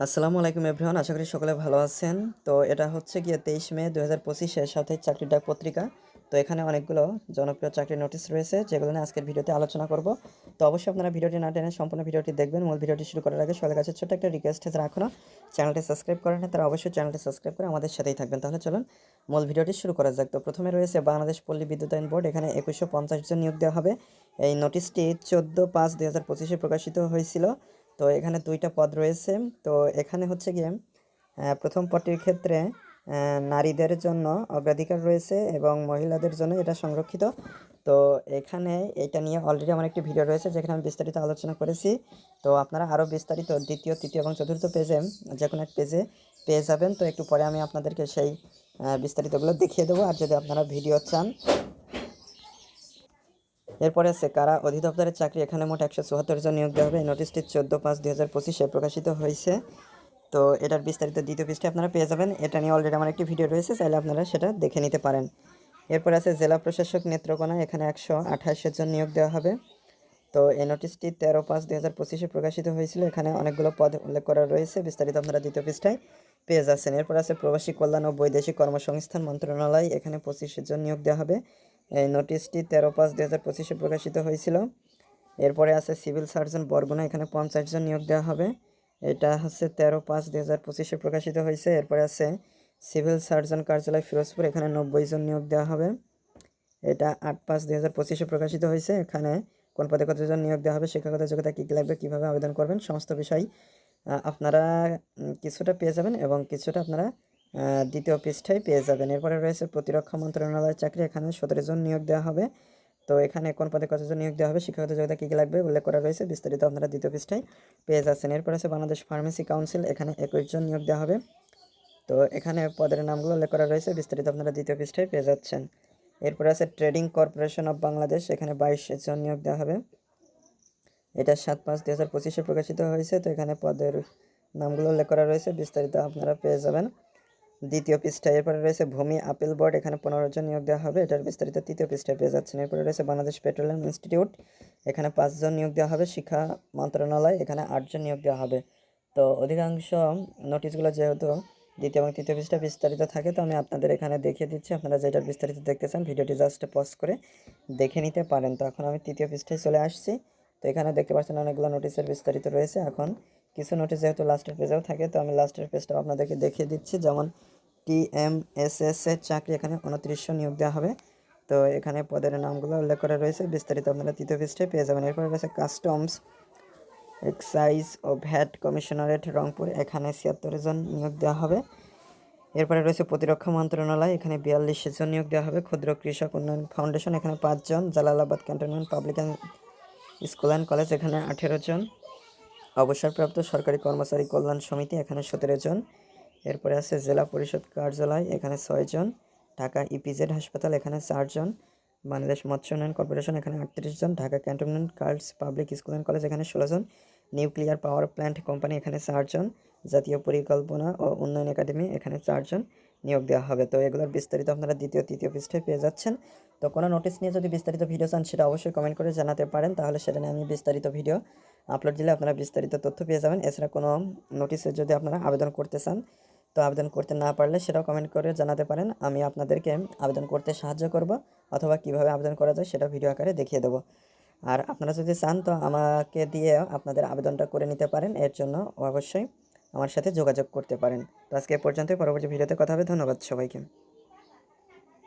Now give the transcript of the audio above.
আসসালামু আলাইকুম এভরিওয়ান, আশা করি সকলে ভালো আছেন। তো এটা হচ্ছে গিয়ে তেইশ মে দু হাজার পঁচিশের সাথে চাকরির ডাক পত্রিকা। তো এখানে অনেকগুলো জনপ্রিয় চাকরির নোটিশ রয়েছে, যেগুলো নিয়ে আজকের ভিডিওতে আলোচনা করব। তো অবশ্যই আপনারা ভিডিওটি না টেনে সম্পূর্ণ ভিডিওটি দেখবেন। মূল ভিডিওটি শুরু করার আগে সবার কাছে ছোট্ট একটা রিকোয়েস্ট এখনও চ্যানেলটি সাবস্ক্রাইব করেন না, তারা অবশ্যই চ্যানেলটি সাবস্ক্রাইব করে আমাদের সাথেই থাকবেন। তাহলে চলুন, মূল ভিডিওটি শুরু করা যাক। তো প্রথমে রয়েছে বাংলাদেশ পল্লী বিদ্যুতায়ন বোর্ড। এখানে একুশশো পঞ্চাশ জন নিয়োগ দেওয়া হবে। এই নোটিশটি চোদ্দ পাঁচ দুই হাজার পঁচিশে প্রকাশিত হয়েছিল। তো এখানে দুইটা পদ রয়েছে। তো এখানে হচ্ছে গিয়ে প্রথম পদটির ক্ষেত্রে নারীদের জন্য অগ্রাধিকার রয়েছে এবং মহিলাদের জন্য এটা সংরক্ষিত। তো এখানে এটা নিয়ে অলরেডি আমার একটি ভিডিও রয়েছে, যেখানে আমি বিস্তারিত আলোচনা করেছি। তো আপনারা আরও বিস্তারিত দ্বিতীয়, তৃতীয় এবং চতুর্থ পেজে যে কোনো এক পেজে পেয়ে যাবেন। তো একটু পরে আমি আপনাদেরকে সেই বিস্তারিতগুলো দেখিয়ে দেবো। আর যদি আপনারা ভিডিও চান এরপরে আছে কারা অধিদপ্তরের চাকরি এখানে মোট একশো চুয়াত্তর জন নিয়োগ দেওয়া হবে। নোটিশটি চোদ্দ পাঁচ দুই হাজার পঁচিশে প্রকাশিত হয়েছে। তো এটার বিস্তারিত দ্বিতীয় পৃষ্ঠে আপনারা পেয়ে যাবেন। এটা নিয়ে অলরেডি আমার একটি ভিডিও রয়েছে, চাইলে আপনারা সেটা দেখে নিতে পারেন। এরপর আছে জেলা প্রশাসক নেত্রকোনা, এখানে একশো আঠাশের জন নিয়োগ দেওয়া হবে। তো এই নোটিশটি তেরো পাঁচ দুই হাজার পঁচিশে প্রকাশিত হয়েছিল। এখানে অনেকগুলো পদ উল্লেখ করা রয়েছে। বিস্তারিত আপনারা দ্বিতীয় পৃষ্ঠায় পেয়ে যাচ্ছেন। এরপর আছে প্রবাসী কল্যাণ ও বৈদেশিক কর্মসংস্থান মন্ত্রণালয়, এখানে পঁচিশের জন নিয়োগ দেওয়া হবে। এই নোটিশটি তেরো পাঁচ দুই হাজার পঁচিশে প্রকাশিত হয়েছিল। এরপরে আছে সিভিল সার্জন বরগুনা, এখানে পঞ্চাশ জন নিয়োগ দেওয়া হবে। এটা হচ্ছে তেরো পাঁচ দুই হাজার পঁচিশে প্রকাশিত হয়েছে। এরপরে আছে সিভিল সার্জন কার্যালয় ফিরোজপুর, এখানে নব্বই জন নিয়োগ দেওয়া হবে। এটা আট পাঁচ দুই হাজার পঁচিশে প্রকাশিত হয়েছে। এখানে কোন পদে কতজন নিয়োগ দেওয়া হবে, শিক্ষাগত যোগ্যতা কী কী লাগবে, কীভাবে আবেদন করবেন, সমস্ত বিষয় আপনারা কিছুটা পেয়ে যাবেন এবং কিছুটা আপনারা দ্বিতীয় পৃষ্ঠায় পেয়ে যাবেন। এরপরে রয়েছে প্রতিরক্ষা মন্ত্রণালয়ের চাকরি। এখানে সতেরো জন নিয়োগ দেওয়া হবে। তো এখানে কোন পদে কতজন নিয়োগ দেওয়া হবে, শিক্ষাগত যোগ্যতা কী কী লাগবে উল্লেখ করা রয়েছে। বিস্তারিত আপনারা দ্বিতীয় পৃষ্ঠায় পেয়ে যাচ্ছেন। এরপর আছে বাংলাদেশ ফার্মেসি কাউন্সিল। এখানে একুশ জন নিয়োগ দেওয়া হবে। তো এখানে পদের নামগুলো উল্লেখ করা রয়েছে। বিস্তারিত আপনারা দ্বিতীয় পৃষ্ঠায় পেয়ে যাচ্ছেন। এরপরে আছে ট্রেডিং কর্পোরেশন অফ বাংলাদেশ। এখানে বাইশ জন নিয়োগ দেওয়া হবে। এটা সাত পাঁচ দুই হাজার পঁচিশে প্রকাশিত হয়েছে। তো এখানে পদের নামগুলো উল্লেখ করা রয়েছে। বিস্তারিত আপনারা পেয়ে যাবেন। দ্বিতীয় পৃষ্ঠায় এরপরে রয়েছে ভূমি আপিল বোর্ড, এখানে পনেরো জন নিয়োগ দেওয়া হবে, এটার বিস্তারিত তৃতীয় পৃষ্ঠায় পেয়ে যাচ্ছেন। এরপরে রয়েছে বাংলাদেশ পেট্রোলিয়াম ইনস্টিটিউট, এখানে পাঁচজন নিয়োগ দেওয়া হবে, শিক্ষা মন্ত্রণালয়, এখানে আটজন নিয়োগ দেওয়া হবে। তো অধিকাংশ নোটিশগুলো যেহেতু দ্বিতীয় এবং তৃতীয় পৃষ্ঠা বিস্তারিত থাকে, তো আমি আপনাদের এখানে দেখিয়ে দিচ্ছি, আপনারা যেটার বিস্তারিত দেখতে চান, ভিডিওটি জাস্ট পজ করে দেখে নিতে পারেন। তো এখন আমি তৃতীয় পৃষ্ঠায় চলে আসছি, তো এখানে দেখতে পাচ্ছেন অনেকগুলো নোটিশের বিস্তারিত রয়েছে। এখন কিছু নোটিশ যেহেতু লাস্টের পেজেও থাকে, তো আমি লাস্টের পেজটাও আপনাদেরকে দেখিয়ে দিচ্ছি। যেমন টি এম এস এস এর চাকরি এখানে উনত্রিশশো নিয়োগ দেওয়া হবে। তো এখানে পদের নামগুলো উল্লেখ করা রয়েছে। বিস্তারিত আপনারা তৃতীয় পৃষ্ঠায় পেয়ে যাবেন। এরপর রয়েছে কাস্টমস এক্সাইজ ও ভ্যাট কমিশনারেট রংপুর। এখানে ছিয়াত্তর জন নিয়োগ দেওয়া হবে। এরপরে রয়েছে প্রতিরক্ষা মন্ত্রণালয়। এখানে বিয়াল্লিশ জন নিয়োগ দেওয়া হবে। ক্ষুদ্র কৃষক উন্নয়ন ফাউন্ডেশন, এখানে পাঁচজন Jalalabad cantonment public school and college, এখানে আঠেরো জন। অবসরপ্রাপ্ত সরকারি কর্মচারী কল্যাণ সমিতি, এখানে সতেরো জন। এরপরে আছে জেলা পরিষদ কার্যালয়, এখানে ছয়জন। ঢাকা ইপিজেড হাসপাতাল, এখানে চারজন। বাংলাদেশ মৎস্য উন্নয়ন কর্পোরেশন, এখানে আটত্রিশ জন Dhaka cantonment girls public school and college, এখানে ষোলো জন নিউক্লিয়ার পাওয়ার প্ল্যান্ট কোম্পানি, এখানে চারজন। জাতীয় পরিকল্পনা ও উন্নয়ন একাডেমি, এখানে চারজন নিয়োগ দেওয়া হবে। তো এগুলোর বিস্তারিত আপনারা দ্বিতীয়, তৃতীয় পৃষ্ঠায় পেয়ে যাচ্ছেন। তো কোনো নোটিশ নিয়ে যদি বিস্তারিত ভিডিও চান, সেটা অবশ্যই কমেন্ট করে জানাতে পারেন। তাহলে সেটা নিয়ে আমি বিস্তারিত ভিডিও আপলোড দিলে আপনারা বিস্তারিত তথ্য পেয়ে যাবেন। এছাড়া কোনো নোটিশে যদি আপনারা আবেদন করতে চান তো আবেদন করতে না পারলে সেটাও কমেন্ট করে জানাতে পারেন। আমি আপনাদেরকে আবেদন করতে সাহায্য করব অথবা কীভাবে আবেদন করা যায় সেটা ভিডিও আকারে দেখিয়ে দেবো। আর আপনারা যদি চান তো আমাকে দিয়ে আপনাদের আবেদনটা করে নিতে পারেন, এর জন্য অবশ্যই আমার সাথে যোগাযোগ করতে পারেন। তো আজকে পর্যন্ত পরবর্তী ভিডিওতে কথা হবে। ধন্যবাদ সবাইকে।